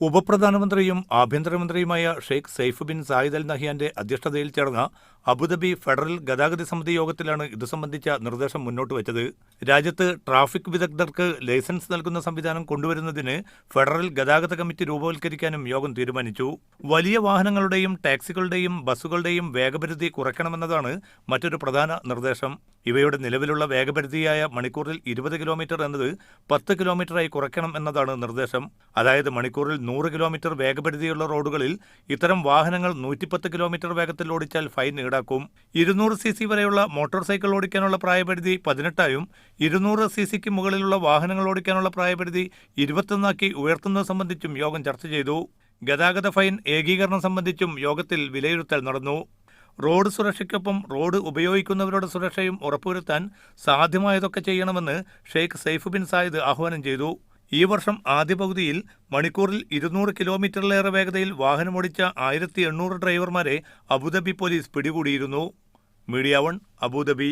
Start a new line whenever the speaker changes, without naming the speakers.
ഉപപ്രധാനമന്ത്രിയും ആഭ്യന്തരമന്ത്രിയുമായ Sheikh Saif bin Zayed Al നഹിയാന്റെ അധ്യക്ഷതയിൽ ചേർന്ന Abu Dhabi federal ഗതാഗത സമിതി യോഗത്തിലാണ് ഇതു സംബന്ധിച്ച നിർദ്ദേശം മുന്നോട്ട് വച്ചത്. രാജ്യത്ത് ട്രാഫിക് വിദഗ്ധർക്ക് ലൈസൻസ് നൽകുന്ന സംവിധാനം കൊണ്ടുവരുന്നതിന് ഫെഡറൽ ഗതാഗത കമ്മിറ്റി രൂപവൽക്കരിക്കാനും യോഗം തീരുമാനിച്ചു. വലിയ വാഹനങ്ങളുടെയും ടാക്സികളുടെയും ബസ്സുകളുടെയും വേഗപരിധി കുറയ്ക്കണമെന്നതാണ് മറ്റൊരു പ്രധാന നിർദ്ദേശം. ഇവയുടെ നിലവിലുള്ള വേഗപരിധിയായ മണിക്കൂറിൽ ഇരുപത് കിലോമീറ്റർ എന്നത് പത്ത് കിലോമീറ്ററായി കുറയ്ക്കണം എന്നതാണ് നിർദ്ദേശം. അതായത് മണിക്കൂറിൽ നൂറ് കിലോമീറ്റർ വേഗപരിധിയുള്ള റോഡുകളിൽ ഇത്തരം വാഹനങ്ങൾ നൂറ്റിപ്പത്ത് കിലോമീറ്റർ വേഗത്തിൽ ഓടിച്ചാൽ ഫൈൻ ഈടാക്കും. ഇരുന്നൂറ് സി സി വരെയുള്ള മോട്ടോർ സൈക്കിൾ ഓടിക്കാനുള്ള പ്രായപരിധി പതിനെട്ടായും ഇരുന്നൂറ് സി സിക്ക് മുകളിലുള്ള വാഹനങ്ങൾ ഓടിക്കാനുള്ള പ്രായപരിധി ഇരുപത്തൊന്നാക്കി ഉയർത്തുന്നത് സംബന്ധിച്ചും യോഗം ചർച്ച ചെയ്തു. ഗതാഗത ഫൈൻ ഏകീകരണം സംബന്ധിച്ചും യോഗത്തിൽ വിലയിരുത്തൽ നടന്നു. റോഡ് സുരക്ഷയ്ക്കൊപ്പം റോഡ് ഉപയോഗിക്കുന്നവരുടെ സുരക്ഷയും ഉറപ്പുവരുത്താൻ സാധ്യമായതൊക്കെ ചെയ്യണമെന്ന് ഷെയ്ഖ് സൈഫ് ബിൻ സായിദ് ആഹ്വാനം ചെയ്തു. ഈ വർഷം ആദ്യ പകുതിയിൽ മണിക്കൂറിൽ ഇരുന്നൂറ് കിലോമീറ്ററിലേറെ വേഗതയിൽ വാഹനമോടിച്ച ആയിരത്തി എണ്ണൂറ് ഡ്രൈവർമാരെ അബുദാബി പോലീസ് പിടികൂടിയിരുന്നു. Media one Abu Dhabi.